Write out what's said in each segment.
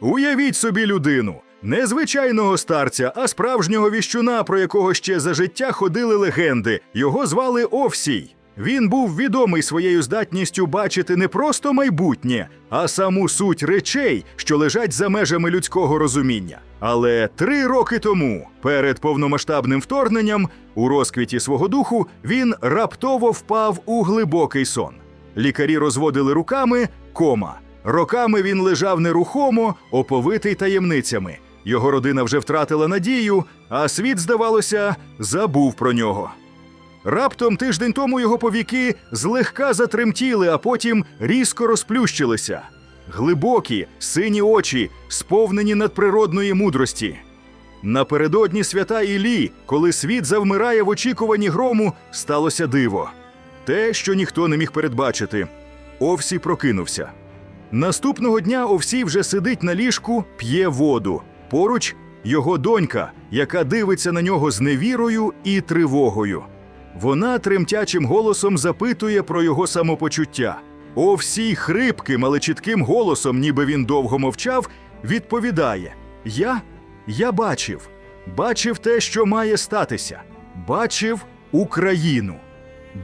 Уявіть собі людину, не звичайного старця, а справжнього віщуна, про якого ще за життя ходили легенди. Його звали Овсій. Він був відомий своєю здатністю бачити не просто майбутнє, а саму суть речей, що лежать за межами людського розуміння. Але три роки тому, перед повномасштабним вторгненням, у розквіті свого духу, він раптово впав у глибокий сон. Лікарі розводили руками кома. Роками він лежав нерухомо, оповитий таємницями. Його родина вже втратила надію, а світ, здавалося, забув про нього. Раптом тиждень тому його повіки злегка затремтіли, а потім різко розплющилися. Глибокі, сині очі, сповнені надприродної мудрості. Напередодні свята Іллі, коли світ завмирає в очікуванні грому, сталося диво. Те, що ніхто не міг передбачити. Овсі прокинувся. Наступного дня Овсій вже сидить на ліжку, п'є воду. Поруч його донька, яка дивиться на нього з невірою і тривогою. Вона тремтячим голосом запитує про його самопочуття. Овсій хрипким, але чітким голосом, ніби він довго мовчав, відповідає: Я? Я бачив. Бачив те, що має статися. Бачив Україну.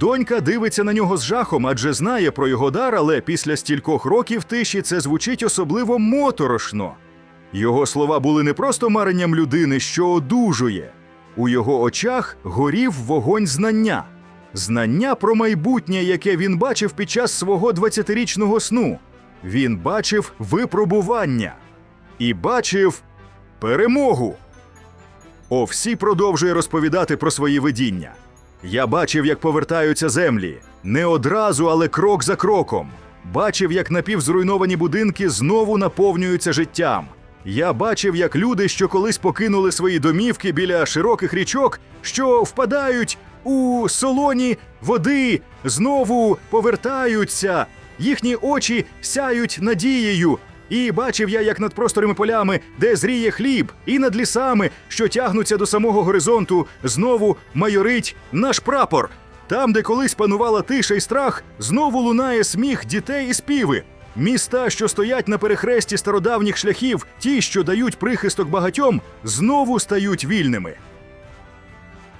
Донька дивиться на нього з жахом, адже знає про його дар, але після стількох років тиші це звучить особливо моторошно. Його слова були не просто маренням людини, що одужує. У його очах горів вогонь знання, знання про майбутнє, яке він бачив під час свого 20-річного сну. Він бачив випробування і бачив перемогу. Овсі продовжує розповідати про свої видіння. Я бачив, як повертаються землі. Не одразу, але крок за кроком. Бачив, як напівзруйновані будинки знову наповнюються життям. Я бачив, як люди, що колись покинули свої домівки біля широких річок, що впадають у солоні води, знову повертаються. Їхні очі сяють надією. І бачив я, як над просторими полями, де зріє хліб, і над лісами, що тягнуться до самого горизонту, знову майорить наш прапор. Там, де колись панувала тиша і страх, знову лунає сміх дітей і співи. Міста, що стоять на перехресті стародавніх шляхів, ті, що дають прихисток багатьом, знову стають вільними.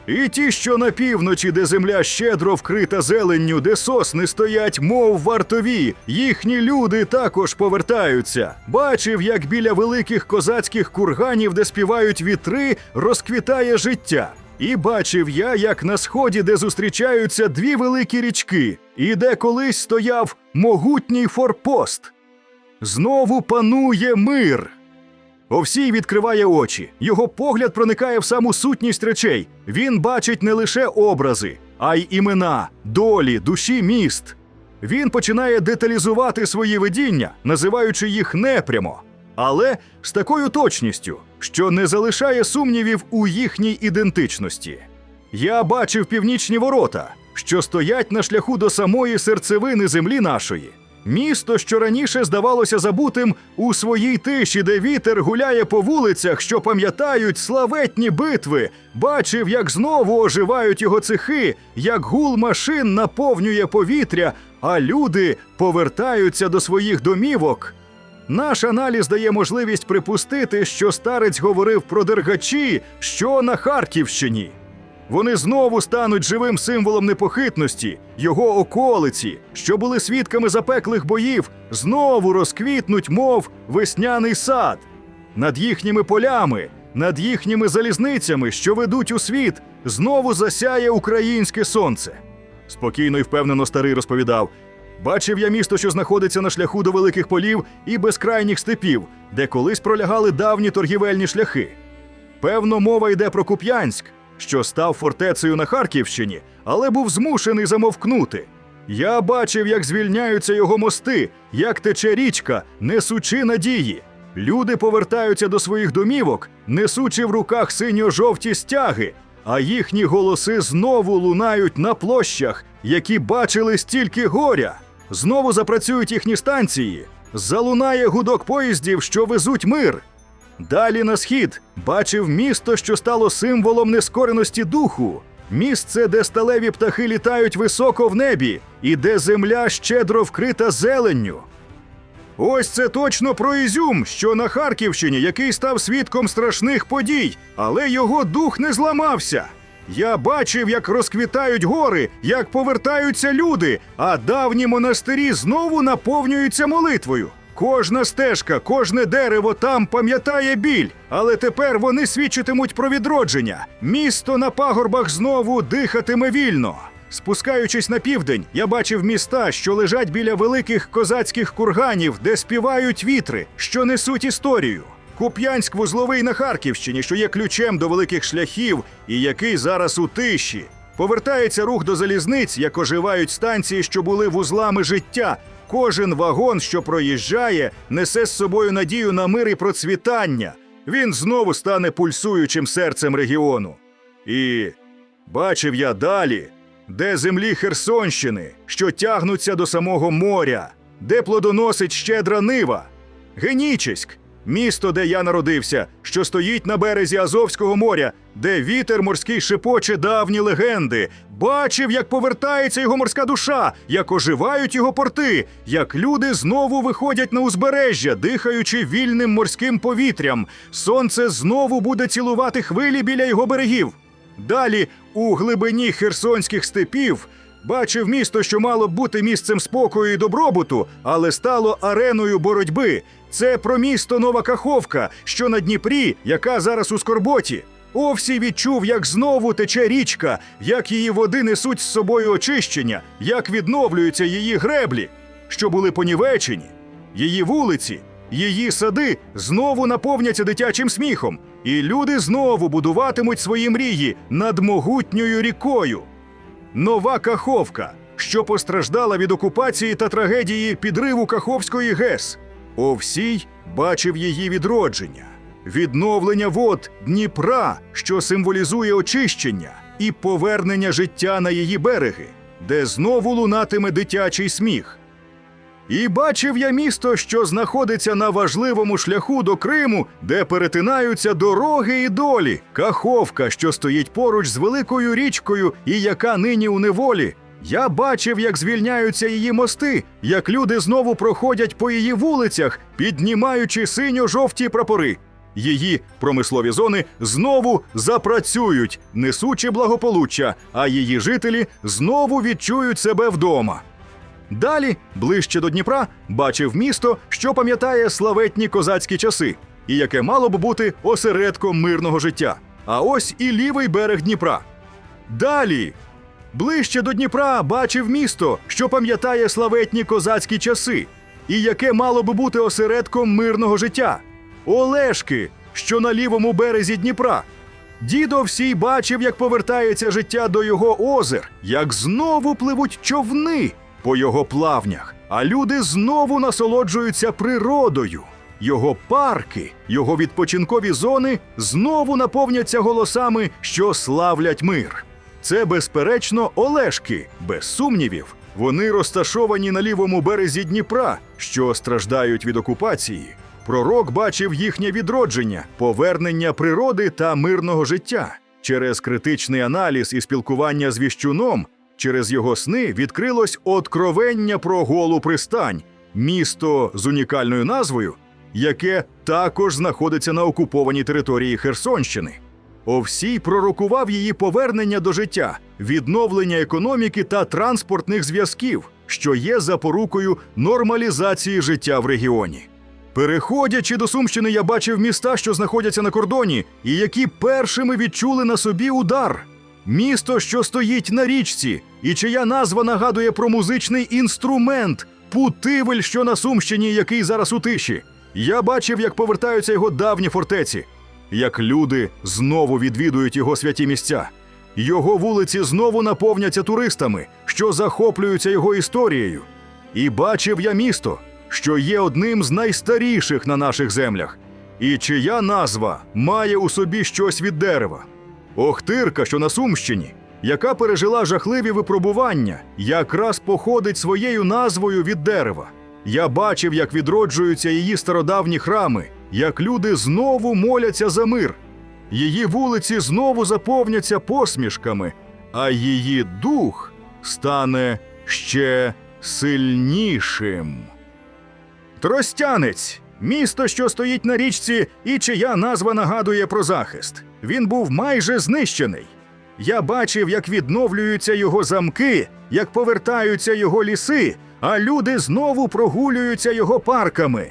І ті, що на півночі, де земля щедро вкрита зеленню, де сосни стоять, мов вартові, їхні люди також повертаються. Бачив, як біля великих козацьких курганів, де співають вітри, розквітає життя. І бачив я, як на сході, де зустрічаються дві великі річки, і де колись стояв могутній форпост. Знову панує мир. Овсій відкриває очі. Його погляд проникає в саму сутність речей. Він бачить не лише образи, а й імена, долі, душі міст. Він починає деталізувати свої видіння, називаючи їх непрямо, але з такою точністю, що не залишає сумнівів у їхній ідентичності. Я бачив північні ворота, що стоять на шляху до самої серцевини землі нашої. Місто, що раніше здавалося забутим у своїй тиші, де вітер гуляє по вулицях, що пам'ятають славетні битви, бачив, як знову оживають його цехи, як гул машин наповнює повітря, а люди повертаються до своїх домівок. Наш аналіз дає можливість припустити, що старець говорив про дергачі, що на Харківщині. Вони знову стануть живим символом непохитності, його околиці, що були свідками запеклих боїв, знову розквітнуть, мов весняний сад. Над їхніми полями, над їхніми залізницями, що ведуть у світ, знову засяє українське сонце. Спокійно і впевнено старий розповідав. Бачив я місто, що знаходиться на шляху до великих полів і безкрайніх степів, де колись пролягали давні торгівельні шляхи. Певно, мова йде про Куп'янськ, що став фортецею на Харківщині, але був змушений замовкнути. Я бачив, як звільняються його мости, як тече річка, несучи надії. Люди повертаються до своїх домівок, несучи в руках синьо-жовті стяги, а їхні голоси знову лунають на площах, які бачили стільки горя. Знову запрацюють їхні станції. Залунає гудок поїздів, що везуть мир. Далі на схід бачив місто, що стало символом нескореності духу. Місце, де сталеві птахи літають високо в небі, і де земля щедро вкрита зеленню. Ось це точно про Ізюм, що на Харківщині, який став свідком страшних подій, але його дух не зламався. Я бачив, як розквітають гори, як повертаються люди, а давні монастирі знову наповнюються молитвою. Кожна стежка, кожне дерево там пам'ятає біль, але тепер вони свідчитимуть про відродження. Місто на пагорбах знову дихатиме вільно. Спускаючись на південь, я бачив міста, що лежать біля великих козацьких курганів, де співають вітри, що несуть історію. Куп'янськ вузловий на Харківщині, що є ключем до великих шляхів і який зараз у тиші. Повертається рух до залізниць, як оживають станції, що були вузлами життя. Кожен вагон, що проїжджає, несе з собою надію на мир і процвітання. Він знову стане пульсуючим серцем регіону. І бачив я далі, де землі Херсонщини, що тягнуться до самого моря, де плодоносить щедра нива. Генічеськ, місто, де я народився, що стоїть на березі Азовського моря, де вітер морський шепоче давні легенди. Бачив, як повертається його морська душа, як оживають його порти, як люди знову виходять на узбережжя, дихаючи вільним морським повітрям. Сонце знову буде цілувати хвилі біля його берегів. Далі, у глибині херсонських степів, бачив місто, що мало б бути місцем спокою і добробуту, але стало ареною боротьби. Це про місто Нова Каховка, що на Дніпрі, яка зараз у Скорботі. Овсій відчув, як знову тече річка, як її води несуть з собою очищення, як відновлюються її греблі, що були понівечені. Її вулиці, її сади знову наповняться дитячим сміхом, і люди знову будуватимуть свої мрії над могутньою рікою. Нова Каховка, що постраждала від окупації та трагедії підриву Каховської ГЕС. Овсій бачив її відродження, відновлення вод Дніпра, що символізує очищення, і повернення життя на її береги, де знову лунатиме дитячий сміх. І бачив я місто, що знаходиться на важливому шляху до Криму, де перетинаються дороги і долі, Каховка, що стоїть поруч з великою річкою і яка нині у неволі. Я бачив, як звільняються її мости, як люди знову проходять по її вулицях, піднімаючи синьо-жовті прапори. Її промислові зони знову запрацюють, несучи благополуччя, а її жителі знову відчують себе вдома. Далі, ближче до Дніпра, бачив місто, що пам'ятає славетні козацькі часи, і яке мало б бути осередком мирного життя. А ось і лівий берег Дніпра. Далі, ближче до Дніпра, бачив місто, що пам'ятає славетні козацькі часи, і яке мало б бути осередком мирного життя. Олешки, що на лівому березі Дніпра. Дідо всій бачив, як повертається життя до його озер, як знову пливуть човни по його плавнях, а люди знову насолоджуються природою. Його парки, його відпочинкові зони знову наповняться голосами, що славлять мир. Це, безперечно, Олешки, без сумнівів. Вони розташовані на лівому березі Дніпра, що страждають від окупації. Пророк бачив їхнє відродження, повернення природи та мирного життя. Через критичний аналіз і спілкування з віщуном, через його сни відкрилось откровення про голу пристань, місто з унікальною назвою, яке також знаходиться на окупованій території Херсонщини. Овсій пророкував її повернення до життя, відновлення економіки та транспортних зв'язків, що є запорукою нормалізації життя в регіоні. Переходячи до Сумщини, я бачив міста, що знаходяться на кордоні, і які першими відчули на собі удар. Місто, що стоїть на річці, і чия назва нагадує про музичний інструмент Путивель, що на Сумщині, який зараз у тиші. Я бачив, як повертаються його давні фортеці, як люди знову відвідують його святі місця. Його вулиці знову наповняться туристами, що захоплюються його історією. І бачив я місто, що є одним з найстаріших на наших землях, і чия назва має у собі щось від дерева. Охтирка, що на Сумщині, яка пережила жахливі випробування, якраз походить своєю назвою від дерева. Я бачив, як відроджуються її стародавні храми, як люди знову моляться за мир. Її вулиці знову заповняться посмішками, а її дух стане ще сильнішим. Тростянець місто, що стоїть на річці, і чия назва нагадує про захист. Він був майже знищений. Я бачив, як відновлюються його замки, як повертаються його ліси, а люди знову прогулюються його парками.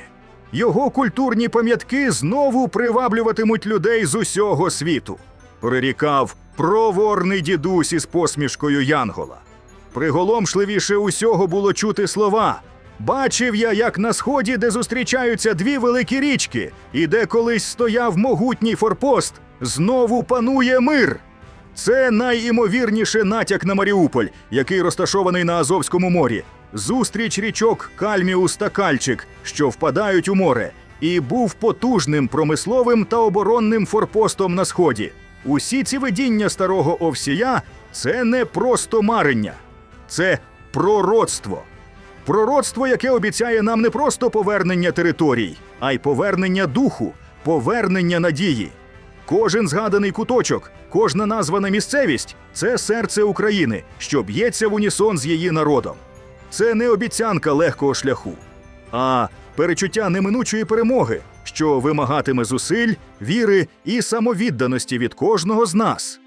Його культурні пам'ятки знову приваблюватимуть людей з усього світу. Прирікав проворний дідусь із посмішкою Янгола. Приголомшливіше усього було чути слова. Бачив я, як на сході, де зустрічаються дві великі річки, і де колись стояв могутній форпост, знову панує мир. Це найімовірніше натяк на Маріуполь, який розташований на Азовському морі. Зустріч річок Кальміус та Кальчик, що впадають у море, і був потужним промисловим та оборонним форпостом на сході. Усі ці видіння старого Овсія це не просто марення, це пророцтво. Пророцтво, яке обіцяє нам не просто повернення територій, а й повернення духу, повернення надії. Кожен згаданий куточок, кожна названа місцевість це серце України, що б'ється в унісон з її народом. Це не обіцянка легкого шляху, а перечуття неминучої перемоги, що вимагатиме зусиль, віри і самовідданості від кожного з нас.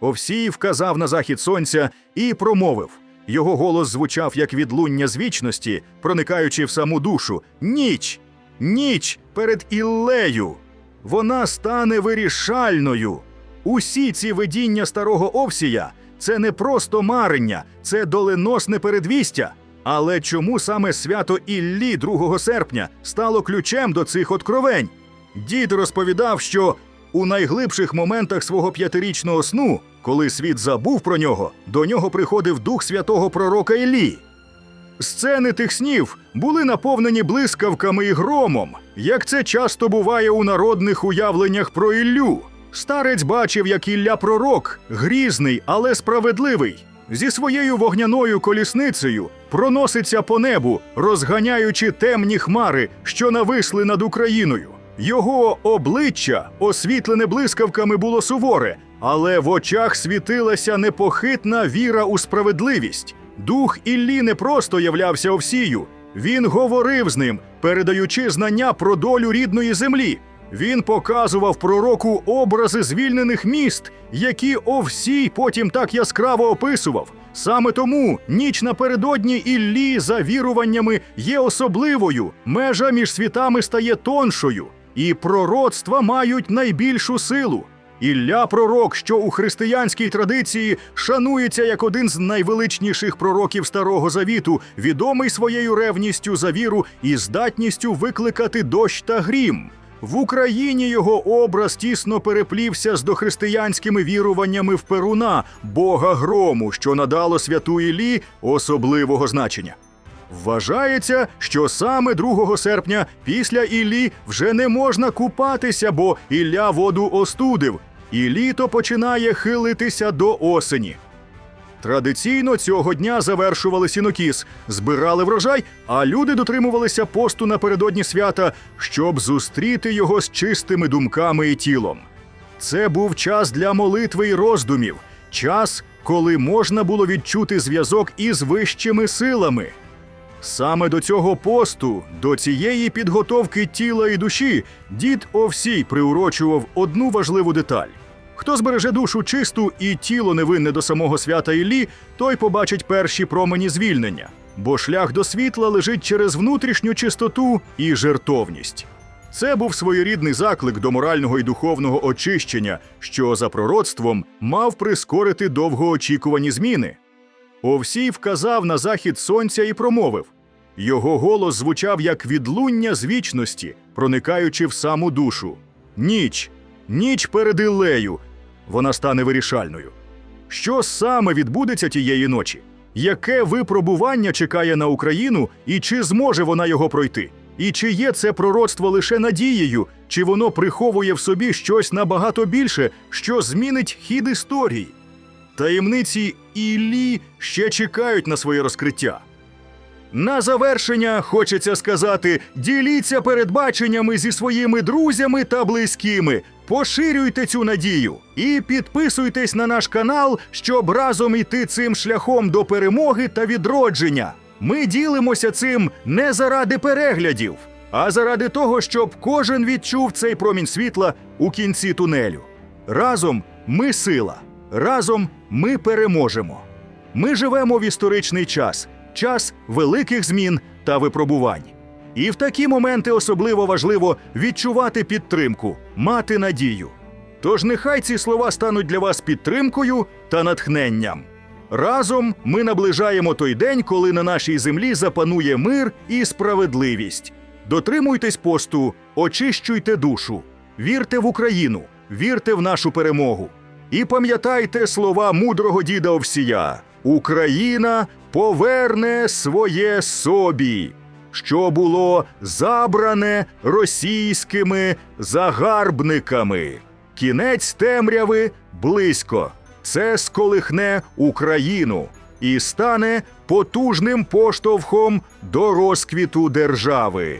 Овсій вказав на захід сонця і промовив. Його голос звучав як відлуння з вічності, проникаючи в саму душу. Ніч! Ніч перед Іллею! Вона стане вирішальною. Усі ці видіння старого Овсія це не просто марення, це доленосне передвістя. Але чому саме свято Іллі 2 серпня стало ключем до цих откровень? Дід розповідав, що у найглибших моментах свого п'ятирічного сну, коли світ забув про нього, до нього приходив дух святого пророка Іллі. Сцени тих снів були наповнені блискавками і громом, як це часто буває у народних уявленнях про Іллю. Старець бачив, як Ілля пророк, грізний, але справедливий, зі своєю вогняною колісницею проноситься по небу, розганяючи темні хмари, що нависли над Україною. Його обличчя, освітлене блискавками, було суворе, але в очах світилася непохитна віра у справедливість. Дух Іллі не просто являвся Овсію, він говорив з ним, передаючи знання про долю рідної землі. Він показував пророку образи звільнених міст, які Овсій потім так яскраво описував. Саме тому ніч напередодні Іллі за віруваннями є особливою, межа між світами стає тоншою, і пророцтва мають найбільшу силу. Ілля пророк, що у християнській традиції шанується як один з найвеличніших пророків Старого Завіту, відомий своєю ревністю за віру і здатністю викликати дощ та грім. В Україні його образ тісно переплівся з дохристиянськими віруваннями в Перуна, бога грому, що надало святу Іллі особливого значення. Вважається, що саме 2 серпня після Іллі вже не можна купатися, бо Ілля воду остудив, і літо починає хилитися до осені. Традиційно цього дня завершували сінокіс, збирали врожай, а люди дотримувалися посту напередодні свята, щоб зустріти його з чистими думками і тілом. Це був час для молитви і роздумів, час, коли можна було відчути зв'язок із вищими силами. Саме до цього посту, до цієї підготовки тіла і душі, дід Овсій приурочував одну важливу деталь. Хто збереже душу чисту і тіло невинне до самого свята Іллі, той побачить перші промені звільнення, бо шлях до світла лежить через внутрішню чистоту і жертовність. Це був своєрідний заклик до морального і духовного очищення, що за пророцтвом мав прискорити довгоочікувані зміни. Овсій вказав на захід сонця і промовив. Його голос звучав як відлуння з вічності, проникаючи в саму душу. Ніч, ніч перед Іллею. Вона стане вирішальною. Що саме відбудеться тієї ночі? Яке випробування чекає на Україну, і чи зможе вона його пройти? І чи є це пророцтво лише надією, чи воно приховує в собі щось набагато більше, що змінить хід історії? Таємниці Іллі ще чекають на своє розкриття. На завершення хочеться сказати: діліться передбаченнями зі своїми друзями та близькими, поширюйте цю надію і підписуйтесь на наш канал, щоб разом іти цим шляхом до перемоги та відродження. Ми ділимося цим не заради переглядів, а заради того, щоб кожен відчув цей промінь світла у кінці тунелю. Разом ми сила, разом ми переможемо. Ми живемо в історичний час, час великих змін та випробувань. І в такі моменти особливо важливо відчувати підтримку, мати надію. Тож нехай ці слова стануть для вас підтримкою та натхненням. Разом ми наближаємо той день, коли на нашій землі запанує мир і справедливість. Дотримуйтесь посту, очищуйте душу, вірте в Україну, вірте в нашу перемогу. І пам'ятайте слова мудрого діда Овсія: Україна поверне своє собі, що було забране російськими загарбниками. Кінець темряви близько. Це сколихне Україну і стане потужним поштовхом до розквіту держави.